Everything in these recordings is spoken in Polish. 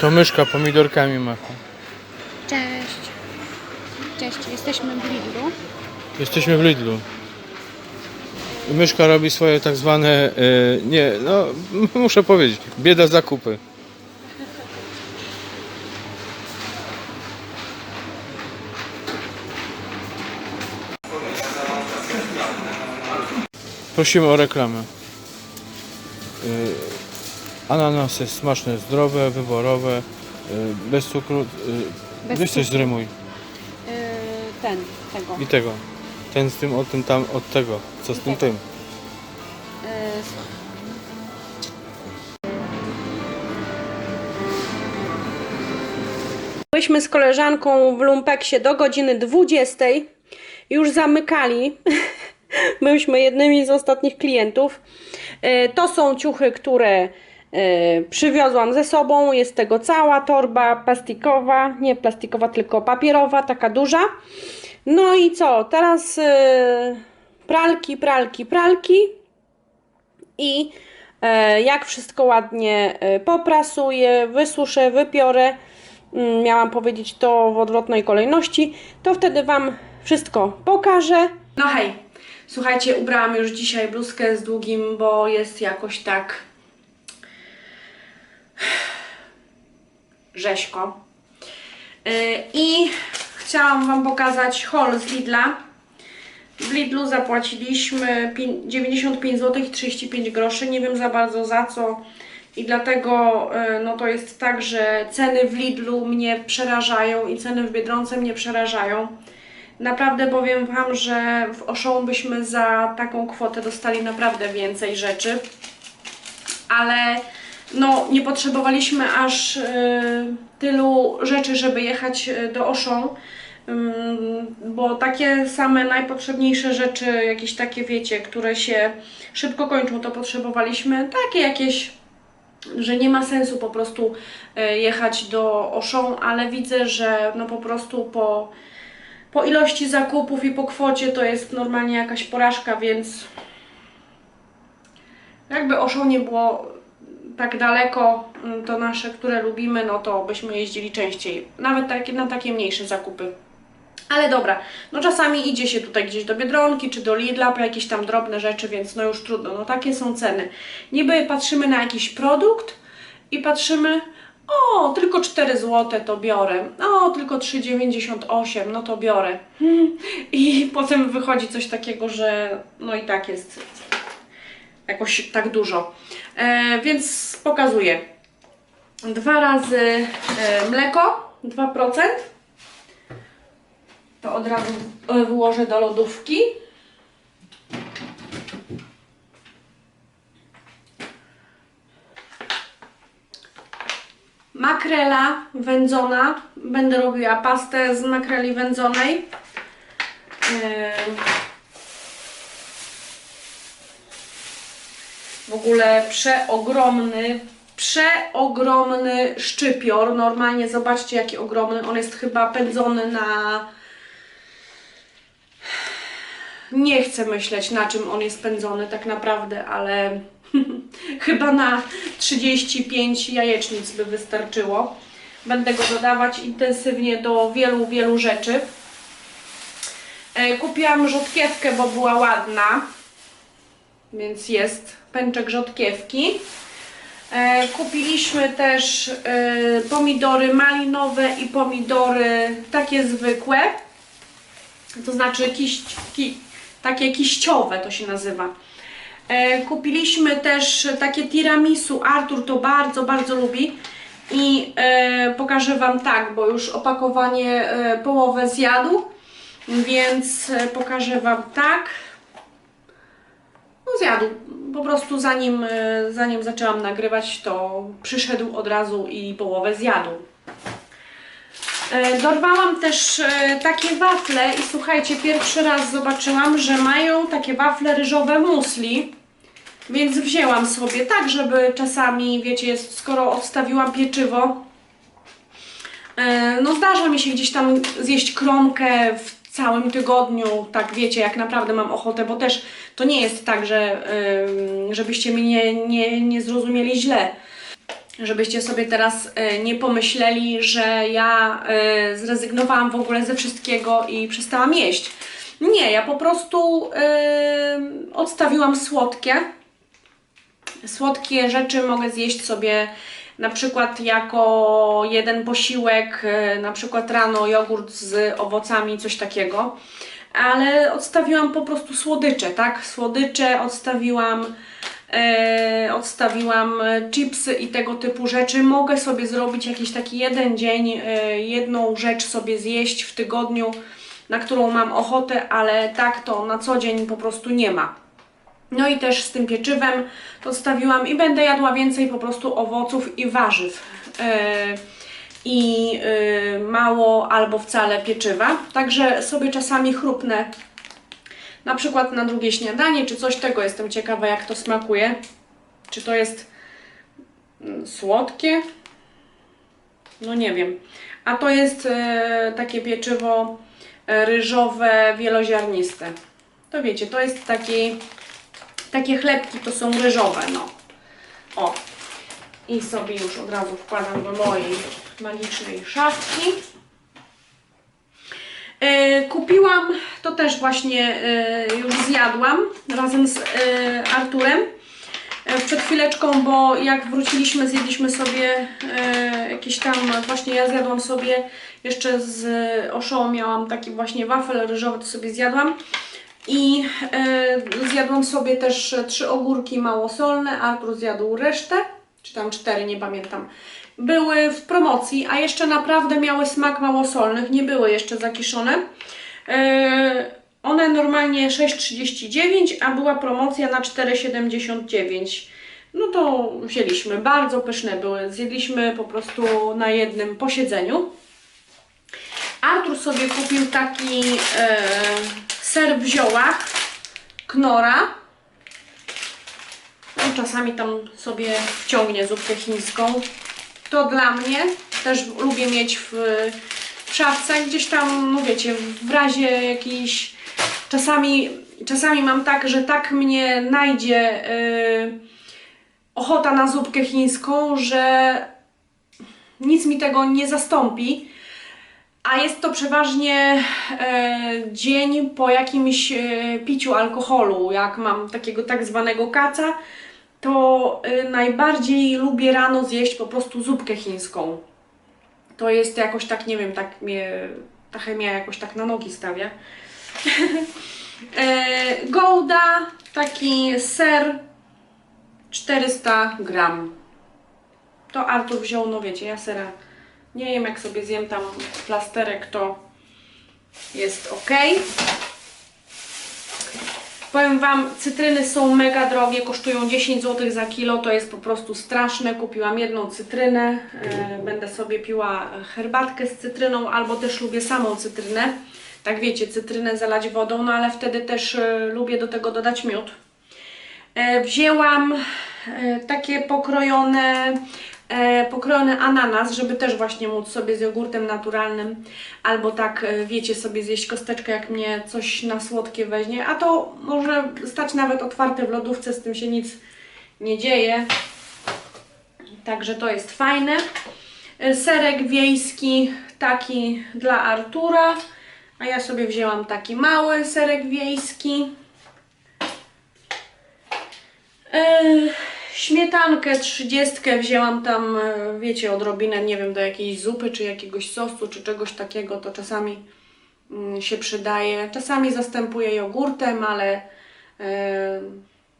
To myszka pomidorkami macha. Cześć. Cześć, jesteśmy w Lidlu. Jesteśmy w Lidlu. I myszka robi swoje tak zwane, e, nie, no muszę powiedzieć, bieda zakupy. Prosimy o reklamę. E, Ananasy smaczne, zdrowe, wyborowe, e, bez cukru. e, Bez Weź coś cukru. zrymuj. Yy, ten, tego. I tego. Ten z tym, od tym tam, od tego. Co z tym tym? Yy, Byliśmy z koleżanką w Lumpeksie do godziny 20. Już zamykali. Byliśmy jednymi z ostatnich klientów. E, To są ciuchy, które przywiozłam ze sobą. Jest tego cała torba plastikowa. Nie plastikowa, tylko papierowa, taka duża. No i co? Teraz e, pralki, pralki, pralki. I e, jak wszystko ładnie e, poprasuję, wysuszę, wypiorę, mm, miałam powiedzieć to w odwrotnej kolejności, to wtedy Wam wszystko pokażę. No hej, słuchajcie, ubrałam już dzisiaj bluzkę z długim, bo jest jakoś tak rzeźko. E, I chciałam Wam pokazać haul z Lidla. W Lidlu zapłaciliśmy pię- 95 zł i 35 groszy. Nie wiem za bardzo za co. I dlatego e, no to jest tak, że ceny w Lidlu mnie przerażają i ceny w Biedronce mnie przerażają. Naprawdę powiem Wam, że w Auchan byśmy za taką kwotę dostali naprawdę więcej rzeczy. Ale no nie potrzebowaliśmy aż e, tylu rzeczy, żeby jechać e, do Auchan. Ym, bo takie same najpotrzebniejsze rzeczy, jakieś takie wiecie, które się szybko kończą, to potrzebowaliśmy takie jakieś, że nie ma sensu po prostu e, jechać do Auchan, ale widzę, że no po prostu po, po ilości zakupów i po kwocie to jest normalnie jakaś porażka, więc jakby Auchan nie było tak daleko, mm, to nasze, które lubimy, no to byśmy jeździli częściej, nawet takie, na takie mniejsze zakupy. Ale dobra, no czasami idzie się tutaj gdzieś do Biedronki czy do Lidla po jakieś tam drobne rzeczy, więc no już trudno, no takie są ceny. Niby patrzymy na jakiś produkt i patrzymy, o, tylko 4 zł to biorę, o, tylko 3,98, no to biorę. I potem wychodzi coś takiego, że no i tak jest jakoś tak dużo. E, więc pokazuję. Dwa razy e, mleko, 2%. To od razu e, włożę do lodówki. Makrela wędzona. Będę robiła pastę z makreli wędzonej. E, w ogóle przeogromny, przeogromny szczypior. Normalnie zobaczcie jaki ogromny. On jest chyba pędzony na nie chcę myśleć, na czym on jest pędzony tak naprawdę, ale chyba na 35 jajecznic by wystarczyło. Będę go dodawać intensywnie do wielu, wielu rzeczy. E, Kupiłam rzodkiewkę, bo była ładna, więc jest pęczek rzodkiewki. E, Kupiliśmy też e, pomidory malinowe i pomidory takie zwykłe to znaczy kiść, ki, takie kiściowe to się nazywa. E, kupiliśmy też takie tiramisu. Artur to bardzo, bardzo lubi. I pokażę Wam tak, bo już opakowanie połowę zjadł, więc pokażę Wam tak. No zjadł. Po prostu zanim, e, zanim zaczęłam nagrywać, to przyszedł od razu i połowę zjadł. E, Dorwałam też e, takie wafle i słuchajcie, pierwszy raz zobaczyłam, że mają takie wafle ryżowe musli. Więc wzięłam sobie tak, żeby czasami, wiecie, skoro odstawiłam pieczywo, no zdarza mi się gdzieś tam zjeść kromkę w całym tygodniu, tak wiecie, jak naprawdę mam ochotę, bo też to nie jest tak, że żebyście mnie nie, nie, zrozumieli źle. Żebyście sobie teraz e, nie pomyśleli, że ja e, zrezygnowałam w ogóle ze wszystkiego i przestałam jeść. Nie, ja po prostu odstawiłam słodkie. Słodkie rzeczy mogę zjeść sobie na przykład jako jeden posiłek, e, na przykład rano jogurt z owocami, coś takiego. Ale odstawiłam po prostu słodycze, tak? Słodycze odstawiłam, e, odstawiłam e, chipsy i tego typu rzeczy. Mogę sobie zrobić jakiś taki jeden dzień, e, jedną rzecz sobie zjeść w tygodniu, na którą mam ochotę, ale tak to na co dzień po prostu nie ma. No i też z tym pieczywem odstawiłam i będę jadła więcej po prostu owoców i warzyw. Yy, I yy, mało albo wcale pieczywa. Także sobie czasami chrupnę na przykład na drugie śniadanie czy coś tego. Jestem ciekawa jak to smakuje. Czy to jest mm, słodkie? No nie wiem. A to jest e, takie pieczywo e, ryżowe, wieloziarniste. To wiecie, to jest taki takie chlebki to są ryżowe, no. O. I sobie już od razu wkładam do mojej magicznej szafki. E, kupiłam, to też właśnie e, już zjadłam razem z e, Arturem przed chwileczką, bo jak wróciliśmy, zjedliśmy sobie jakieś tam, właśnie ja zjadłam sobie jeszcze z Oszoło miałam taki właśnie wafel ryżowy, to sobie zjadłam. I zjadłam sobie też trzy ogórki małosolne, Artur zjadł resztę, czy tam cztery, nie pamiętam. Były w promocji, a jeszcze naprawdę miały smak małosolnych, nie były jeszcze zakiszone. E, one normalnie 6,39, a była promocja na 4,79. No to wzięliśmy, bardzo pyszne były, zjedliśmy po prostu na jednym posiedzeniu. Artur sobie kupił taki e, ser w ziołach, knora. No, czasami tam sobie wciągnie zupkę chińską. To dla mnie. Też lubię mieć w, w szafce gdzieś tam, no wiecie, w razie jakiejś... Czasami, czasami mam tak, że tak mnie najdzie y, ochota na zupkę chińską, że nic mi tego nie zastąpi. A jest to przeważnie e, dzień po jakimś e, piciu alkoholu. Jak mam takiego tak zwanego kaca, to e, najbardziej lubię rano zjeść po prostu zupkę chińską. To jest jakoś tak, nie wiem, tak mnie ta chemia jakoś tak na nogi stawia. e, Gouda, taki ser 400 gram. To Artur wziął, no wiecie, ja sera nie wiem, jak sobie zjem tam plasterek, to jest ok. Powiem Wam, cytryny są mega drogie, kosztują 10 zł za kilo, to jest po prostu straszne. Kupiłam jedną cytrynę, e, będę sobie piła herbatkę z cytryną, albo też lubię samą cytrynę. Tak wiecie, cytrynę zalać wodą, no ale wtedy też e, lubię do tego dodać miód. E, wzięłam takie pokrojone, pokrojony ananas, żeby też właśnie móc sobie z jogurtem naturalnym, albo tak, e, wiecie, sobie zjeść kosteczkę, jak mnie coś na słodkie weźmie, a to może stać nawet otwarte w lodówce, z tym się nic nie dzieje. Także to jest fajne. E, Serek wiejski, taki dla Artura, a ja sobie wzięłam taki mały serek wiejski. E, Śmietankę, trzydziestkę wzięłam tam, e, wiecie, odrobinę, nie wiem, do jakiejś zupy, czy jakiegoś sosu, czy czegoś takiego, to czasami mm, się przydaje. Czasami zastępuję jogurtem, ale e,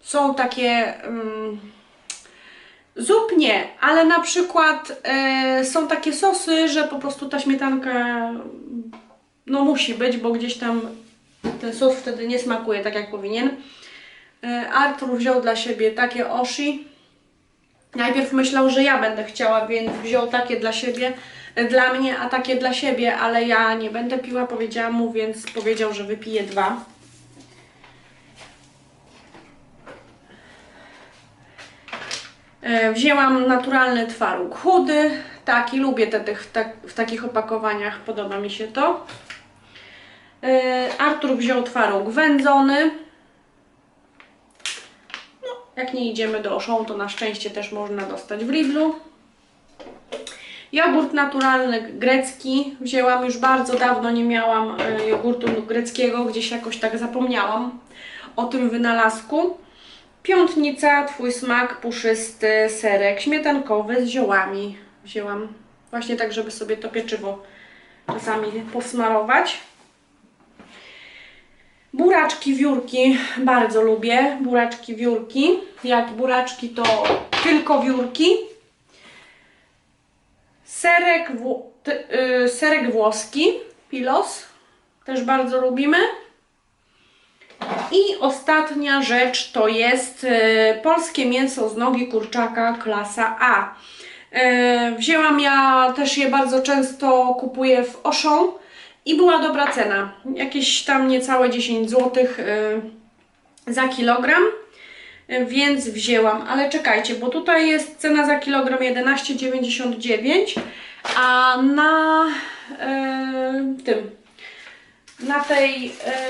są takie nie, ale na przykład e, są takie sosy, że po prostu ta śmietanka no musi być, bo gdzieś tam ten sos wtedy nie smakuje tak jak powinien. Artur wziął dla siebie takie oshi. Najpierw myślał, że ja będę chciała, więc wziął takie dla siebie, e, dla mnie, a takie dla siebie, ale ja nie będę piła, powiedziałam mu, więc powiedział, że wypije dwa. E, Wzięłam naturalny twaróg chudy, taki, lubię te, tych, w, tak, w takich opakowaniach, podoba mi się to. E, Artur wziął twaróg wędzony. Jak nie idziemy do Auchan, to na szczęście też można dostać w Lidlu. Jogurt naturalny grecki. Wzięłam już bardzo dawno, nie miałam e, jogurtu greckiego, gdzieś jakoś tak zapomniałam o tym wynalazku. Piątnica, Twój smak, puszysty serek śmietankowy z ziołami. Wzięłam właśnie tak, żeby sobie to pieczywo czasami posmarować. Buraczki, wiórki bardzo lubię. Buraczki, wiórki. Jak buraczki to tylko wiórki. Serek, wło- ty- y, serek włoski, pilos, też bardzo lubimy. I ostatnia rzecz to jest y, polskie mięso z nogi kurczaka klasa A. Y, wzięłam ja też je bardzo często kupuję w Auchan i była dobra cena. Jakieś tam niecałe 10 zł za kilogram. Y, Więc wzięłam, ale czekajcie, bo tutaj jest cena za kilogram 11,99, a na e, tym, na tej e,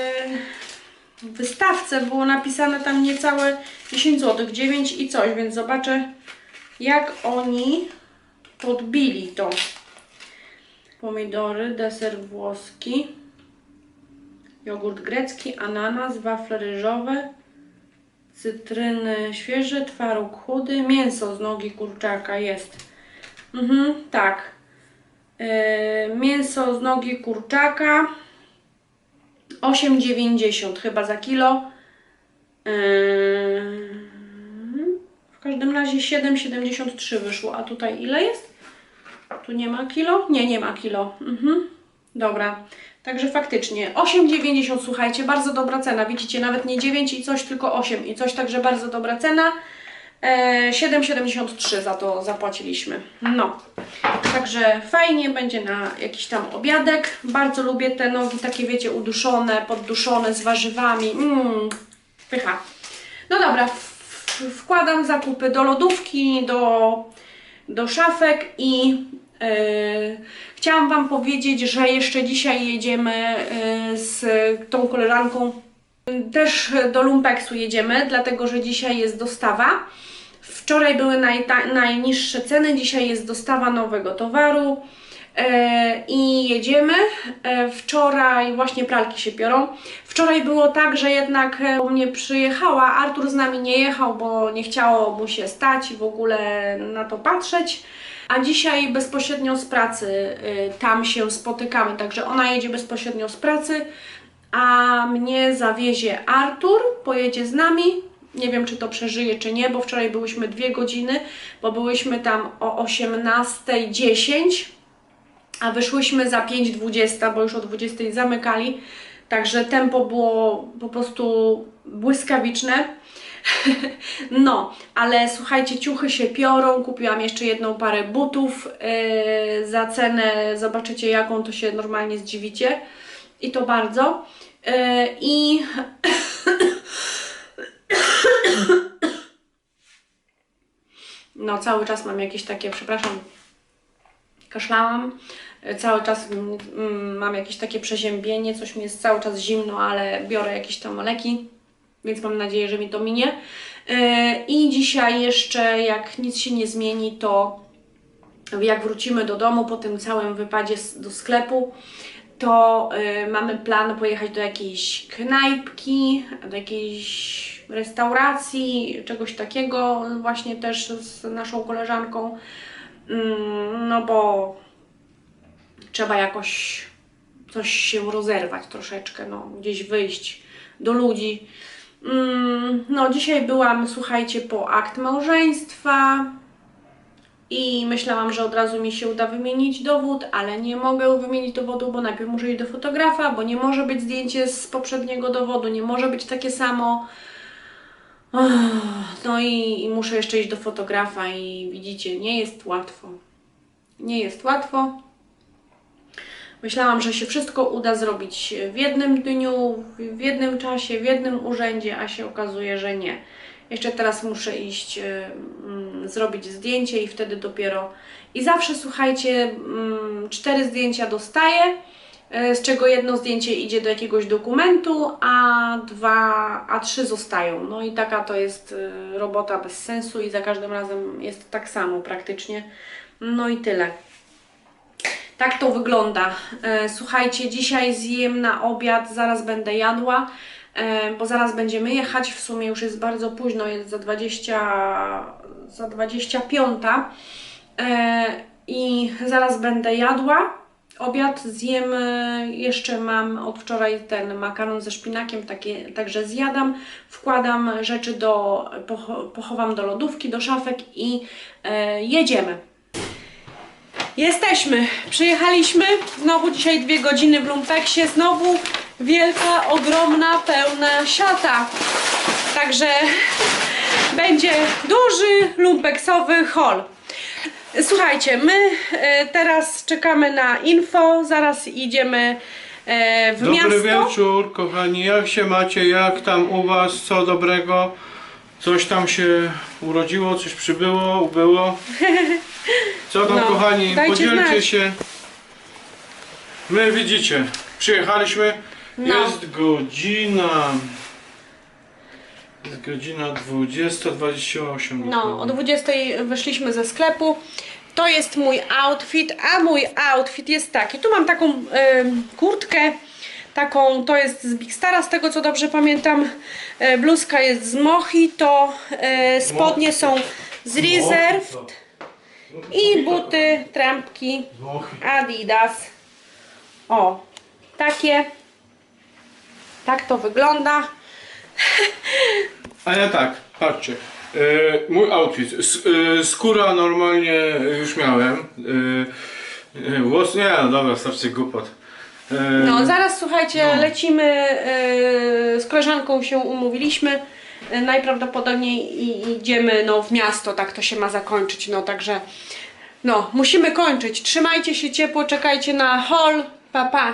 wystawce było napisane tam niecałe 10 zł, 9 i coś, więc zobaczę jak oni podbili to. Pomidory, deser włoski, jogurt grecki, ananas, wafle ryżowe, cytryny świeże, twaróg chudy, mięso z nogi kurczaka jest. Mhm, tak. Yy, mięso z nogi kurczaka 8,90 chyba za kilo. Yy, w każdym razie 7,73 wyszło. A tutaj ile jest? Tu nie ma kilo? Nie, nie ma kilo. Mhm. Dobra. Także faktycznie 8,90 słuchajcie, bardzo dobra cena. Widzicie, nawet nie 9 i coś, tylko 8 i coś, także bardzo dobra cena. E, 7,73 za to zapłaciliśmy. No. Także fajnie będzie na jakiś tam obiadek. Bardzo lubię te nogi takie, wiecie, uduszone, podduszone z warzywami. Mmm, pycha. No dobra, wkładam zakupy do lodówki, do, do szafek i chciałam Wam powiedzieć, że jeszcze dzisiaj jedziemy yy, z tą koleżanką też do Lumpeksu jedziemy, dlatego że dzisiaj jest dostawa. Wczoraj były najniższe ceny, dzisiaj jest dostawa nowego towaru e, i jedziemy. E, wczoraj właśnie pralki się piorą. Wczoraj było tak, że jednak e, u mnie przyjechała, Artur z nami nie jechał, bo nie chciało mu się stać i w ogóle na to patrzeć. A dzisiaj bezpośrednio z pracy e, tam się spotykamy, także ona jedzie bezpośrednio z pracy, a mnie zawiezie Artur, pojedzie z nami. Nie wiem, czy to przeżyje, czy nie, bo wczoraj byłyśmy dwie godziny, bo byłyśmy tam o 18.10, a wyszłyśmy za 5.20, bo już o 20.00 zamykali. Także tempo było po prostu błyskawiczne. No, ale słuchajcie, ciuchy się piorą. Kupiłam jeszcze jedną parę butów yy, za cenę. Zobaczycie, jaką to się normalnie zdziwicie. I to bardzo. Yy, I no, cały czas mam jakieś takie, przepraszam, kaszlałam. Yy, Cały czas mm, mm, mam jakieś takie przeziębienie, coś mi jest cały czas zimno, ale biorę jakieś tam leki, więc mam nadzieję, że mi to minie. Yy, I dzisiaj jeszcze, jak nic się nie zmieni, to jak wrócimy do domu po tym całym wypadzie do sklepu, to y, mamy plan pojechać do jakiejś knajpki, do jakiejś restauracji, czegoś takiego, właśnie też z naszą koleżanką. Mm, No bo trzeba jakoś coś się rozerwać troszeczkę, no, gdzieś wyjść do ludzi. Mm, No, dzisiaj byłam, słuchajcie, po akt małżeństwa i myślałam, że od razu mi się uda wymienić dowód, ale nie mogę wymienić dowodu, bo najpierw muszę iść do fotografa, bo nie może być zdjęcie z poprzedniego dowodu, nie może być takie samo. No i, i muszę jeszcze iść do fotografa i widzicie, nie jest łatwo. Nie jest łatwo. Myślałam, że się wszystko uda zrobić w jednym dniu, w- jednym czasie, w jednym urzędzie, a się okazuje, że nie. Jeszcze teraz muszę iść y, zrobić zdjęcie i wtedy dopiero. I zawsze słuchajcie, mm, cztery zdjęcia dostaję, y, z czego jedno zdjęcie idzie do jakiegoś dokumentu, a dwa, a trzy zostają. No i taka to jest y, robota bez sensu i za każdym razem jest tak samo praktycznie. No i tyle. Tak to wygląda. E, Słuchajcie, dzisiaj zjem na obiad, zaraz będę jadła, e, bo zaraz będziemy jechać. W sumie już jest bardzo późno, jest za 20, za 25. E, I zaraz będę jadła. Obiad zjem, jeszcze mam od wczoraj ten makaron ze szpinakiem, takie, także zjadam. Wkładam rzeczy do, pocho- pochowam do lodówki, do szafek i jedziemy. Jesteśmy, przyjechaliśmy, znowu dzisiaj dwie godziny w Lumpeksie, znowu wielka, ogromna, pełna siata. Także będzie duży lumpeksowy hol. Słuchajcie, my e, teraz czekamy na info, zaraz idziemy e, w Dobry miasto. wieczór, kochani. Jak się macie? Jak tam u Was? Co dobrego? Coś tam się urodziło, coś przybyło, ubyło? Co tam, No, kochani? Podzielcie znać. się. My widzicie, przyjechaliśmy. No. Jest godzina. Jest godzina 20.28. No, o 20 wyszliśmy ze sklepu. To jest mój outfit, a mój outfit jest taki. Tu mam taką em, kurtkę, taką, to jest z Big Stara, z tego co dobrze pamiętam. E, bluzka jest z Mojito, e, spodnie są z Reserve i buty, trampki Adidas. O, takie. Tak to wygląda. A ja tak, patrzcie. E, mój outfit. S, skóra normalnie już miałem. E, włos, nie, no dobra, starczy głupot. E, No, zaraz słuchajcie, No. lecimy yy, z koleżanką się umówiliśmy. Yy, najprawdopodobniej idziemy no, w miasto, tak to się ma zakończyć. No także no, musimy kończyć. Trzymajcie się ciepło, czekajcie na hol. Pa pa.